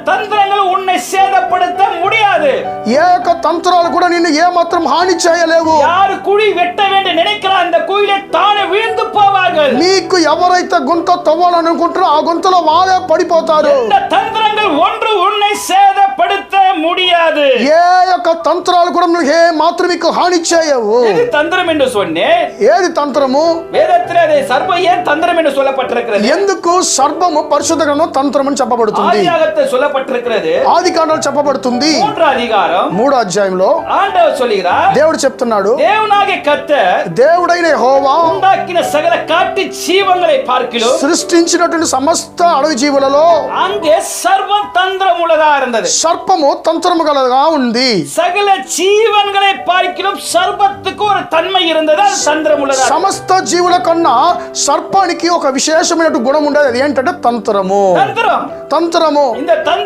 தந்திரங்கள் உன்னை சேதப்படுத்த முடியாது ఏ యొక్క తంత్రాలు కూడా నిన్ను ఏ మాత్రం హాని చేయలేవు யாரு குழி வெட்ட வேண்டும் நினைக்கிறான் அந்த குழியிலே தானே விழுந்து போவார்கள் నీకు ఎవరైతే గుంత తవ్వాలనుకుంటారో ఆ గుంతలో వాళ్ళే పడిపోతారు இந்த முடியாது ఏ యొక్క తంత్రాలు కూడా నువ్వు ఏ మాత్రం మీకు హాని చేయవు எது தந்திரம் என்று சொன்னேன் ఏది తంత్రము வேதத்தில் அதை சர்வம் ஏன் தந்திரம் என்று சொல்லப்பட்டிருக்கிறது ఎందుకు సర్పము పరిశుద్ధ గ్రంథం తంత్రం అని చెప్పబడుతుంది ஆதியாகத்தில் சொல்லப்பட்டிருக்கிறது ఆది కాండాలు చెప్పబడుతుంది மூன்று அதிகாரம் మూడో అధ్యాయంలో ஆண்டவர் சொல்கிறார் దేవుడు చెప్తున్నాడు தேவனாகிய கர்த்தர் దేవుడైన హోవా உண்டாக்கின சகல காட்டு ஜீவங்களை பார்க்கிலும் సృష్టించినటువంటి సమస్త అడవి జీవులలో அங்கே சர்வம் தந்திரம் உள்ளதா இருந்தது సర్పము తంత్రము గలగా ఉంది சகல ஜீவன்களை பார்க்கிலும் சர்வத்துக்கு ஒரு தன்மை இருந்தது அது தந்திரம் உள்ளதா సమస్త జీవుల కన్నా సర్పానికి ఒక విశేషమైనటువంటి గుణం ఉండేది అది ఏంటంటే తంత్రము தந்திரம் తంత్రము இந்த தந்திரம்